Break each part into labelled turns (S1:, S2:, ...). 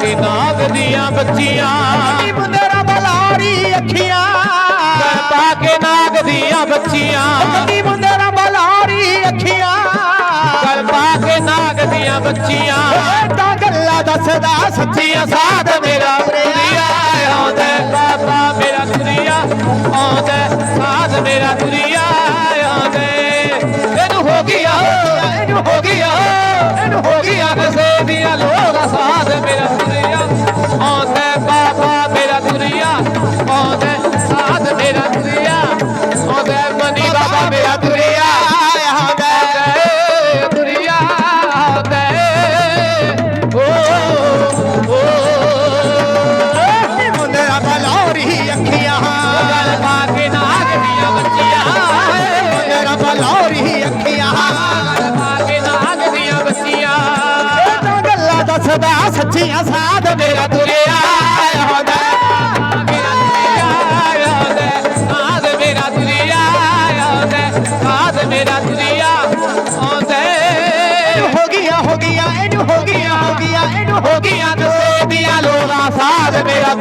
S1: ਕੇ ਨਾਗ ਦੀਆਂ ਬੱਚੀਆਂ।
S2: ਨੀ ਮੁੰਦਰਾ ਬਲਾਰੀ ਅੱਖੀਆਂ।
S1: ਗਲ ਪਾ ਕੇ ਨਾਗ ਦੀਆਂ ਬੱਚੀਆਂ।
S2: ਨੀ ਮੁੰਦਰਾ ਬਲਾਰੀ ਅੱਖੀਆਂ।
S1: ਗਲ ਪਾ ਕੇ ਨਾਗ ਦੀਆਂ ਬੱਚੀਆਂ।
S2: ਤਾਂ ਗੱਲਾਂ ਦੱਸਦਾ ਸੱਚੀਆਂ
S1: ਸਾਧ ਮੇਰਾ ਦੁਰੀਆ ਆਉਂਦਾ ਬਾਬਾ ਮੇਰਾ ਦੁਰੀਆ ਆਉਂਦਾ ਸਾਧ ਮੇਰਾ ਦੁਰੀਆ ਆਉਂਦਾ ਇਹਨੂੰ ਹੋ ਗਿਆ ਇਹਨੂੰ ਹੋ ਗਿਆ ਇਹਨੂੰ ਹੋ ਗਿਆ ਕਿਸੇ ਦੀਆਂ ਗੱਲਾਂ
S2: ਸੱਚੀਆਂ ਸਾਧ ਮੇਰਾ
S1: ਤੁਰਿਆ ਆਉਂਦਾ। ਮੇਰਾ ਤੁਰਿਆ ਆਉਂਦਾ ਸਾਧ ਮੇਰਾ ਤੁਰਿਆ ਆਉਂਦਾ, ਸਾਧ ਮੇਰਾ ਤੁਰਿਆ ਆਉਂਦਾ।
S2: ਹੋ ਗਿਆ ਹੋ ਗਿਆ, ਇਹਨੂੰ ਹੋ ਗਿਆ ਹੋ ਗਿਆ, ਇਹਨੂੰ ਹੋ ਗਿਆ
S1: ਗੀਆਂ ਦਸੇ ਦੀਆਂ ਲੋੜਾਂ, ਸਾਧ ਮੇਰਾ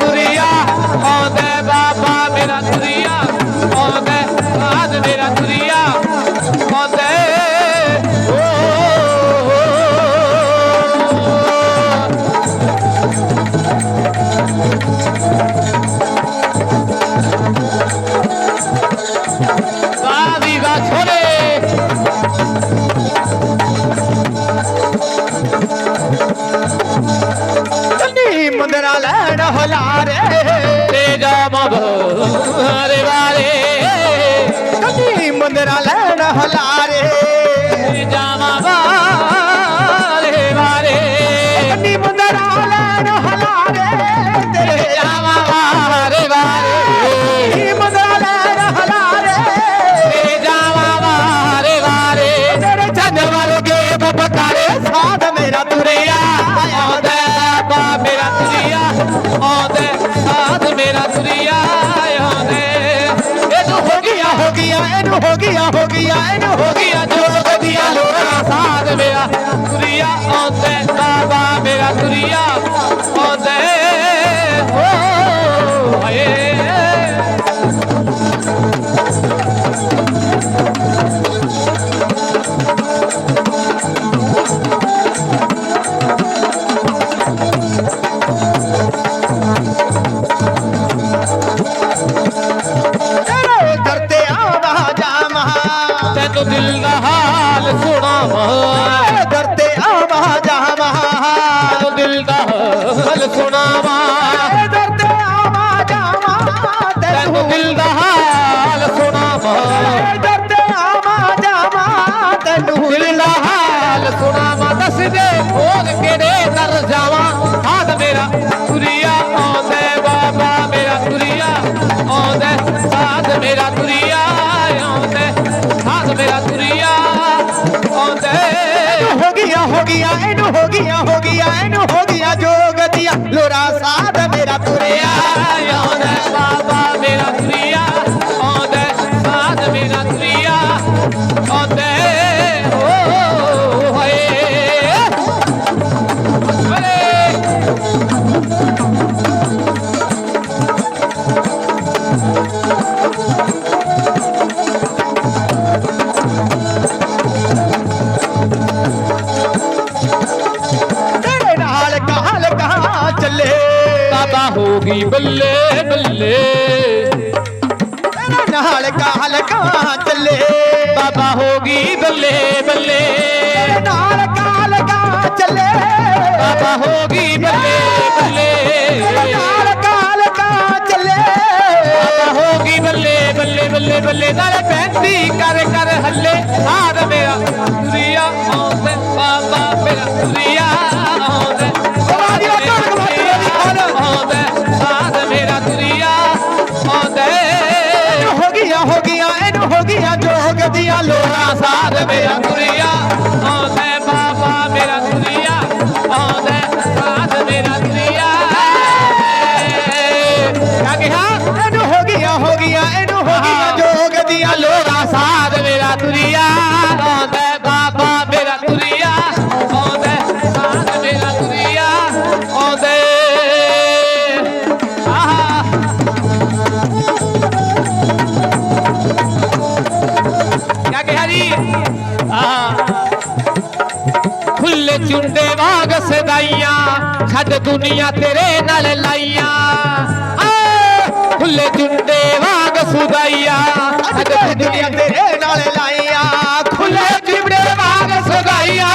S2: ਨੀ ਮੁੰਦਰਾ ਲੈਣ ਹਲਾਰੇ
S1: ਤੇ ਜਾਵਾਂ ਬਾਰੇ ਬਾਰੇ
S2: ਨੀ ਮੁੰਦਰਾ ਲੈਣ ਹਲਾਰੇ
S1: ਹੋ ਗਿਆ
S2: ਹੋ ਗਿਆ ਇਹਨੂੰ ਹੋ ਹੋ ਗਿਆ
S1: ਜੋਗ ਦੀਆਂ ਲੋੜਾਂ ਸਾਧ ਮੇਰਾ ਤੁਰਿਆ ਹਾਲ ਗਈ ਬੱਲੇ ਬੱਲੇ।
S2: ਤੇਰੇ ਨਾਲ ਕਹਾਲ ਕਹਾ ਚੱਲੇ?
S1: ਬਾਬਾ ਹੋ ਗਈ ਬੱਲੇ ਬੱਲੇ।
S2: ਨਾਲ ਕਹਾਲ ਕਹਾ ਚੱਲੇ?
S1: ਬਾਬਾ ਹੋ ਗਈ ਬੱਲੇ। ਬੈਂਦੀ ਕਰ ਕਰ ਹੱਲੇ ਸਾਧ ਮੇਰਾ। ਤੁਰਿਆ ਆਉਂਦਾ ਬਾਬਾ ਮੇਰਾ ਤੁਰਿਆ ਆਉਂਦਾ
S2: ਸਵਾਰੀ ਉਹ ਧੜਕ ਵੱਜ ਰਹੀ ਖੋਲ।
S1: ਆਉਂਦਾ ਸਾਧ ਮੇਰਾ ਤੁਰਿਆ ਆਉਂਦਾ
S2: ਹੋ। ਗਿਆ ਹੋ ਗਿਆ ਇਹਨੂੰ ਹੋ ਗਿਆ ਜੋਗ ਦੀਆਂ ਲੋਰਾ
S1: ਸਾਧ ਮੇਰਾ ਤੁਰਿਆ ਛੱਡ ਦੁਨੀਆ ਤੇਰੇ ਨਾਲ ਲਾਈਆਂ। ਖੁੱਲੇ ਜੁੰਡੇ ਵਾਂਗ ਸੁਦਾਈਆ
S2: ਛੱਡ ਦੁਨੀਆ ਤੇਰੇ ਨਾਲ ਲਾਈਆਂ
S1: ਖੁੱਲੇ ਜੁੰਡੇ ਵਾਂਗ ਸੁਦਾਈਆ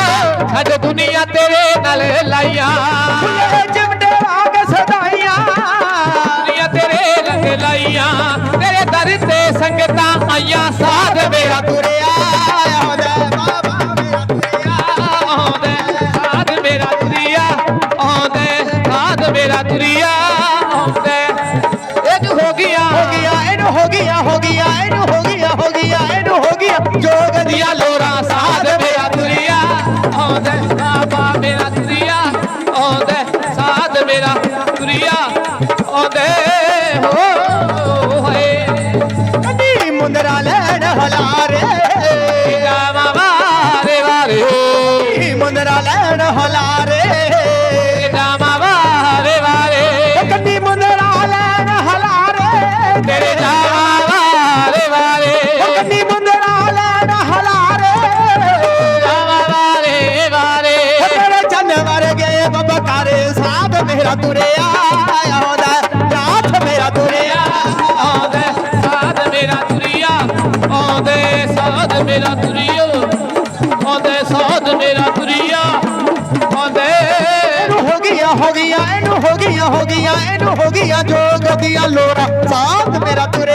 S1: ਛੱਡ ਦੁਨੀਆ ਤੇਰੇ ਨਾਲ ਲਾਈਆਂ।
S2: ਖੁੱਲੇ ਜਿਮਡੇ ਵਾਂਗ ਸਦਾਈਆਂ
S1: ਦੁਨੀਆ ਤੇਰੇ ਰੰਗ ਲਾਈਆਂ। ਤੇਰੇ ਦਰ ਤੇ ਸੰਗਤਾਂ ਆਈਆਂ ਸਾਧ ਮੇਰਾ
S2: ਤੁਰਿਆ ਮੇਰਾ ਤੁਰਿਆ
S1: ਇਹ ਜੋ ਹੋ ਗਿਆ
S2: ਹੋ ਗਿਆ ਇਹਨੂੰ ਹੋ ਗਿਆ ਹੋ ਗਿਆ ਇਹਨੂੰ ਹੋ ਗਿਆ ਹੋ ਗਿਆ ਇਹਨੂੰ ਹੋ ਗਿਆ ਜੋਗ ਦੀਆਂ
S1: ਲੋਰਾ ਸਾਧ ਮੇਰਾ ਤੁਰਿਆ ਆਉਂਦਾ ਬਾਬਾ ਮੇਰਾ ਤੁਰਿਆ ਆਉਂਦਾ ਸਾਧ ਮੇਰਾ ਤੁਰਿਆ ਆਉਂਦਾ ਹੋ
S2: ਮੇਰਾ ਤੁਰਿਆ ਆਉਂਦੇ
S1: ਸਾਧ ਮੇਰਾ ਤੁਰਿਆ ਆਉਂਦੇ
S2: ਇਹਨੂੰ ਹੋ ਗਿਆ ਹੋ ਗਿਆ ਇਹਨੂੰ ਹੋ ਗਿਆ ਹੋ ਗਿਆ ਇਹਨੂੰ ਹੋ ਗਿਆ ਜੋਗ ਦੀਆਂ ਸਾਧ ਆਉਂਦਾ ਬਾਬਾ ਮੇਰਾ ਤੁਰਿਆ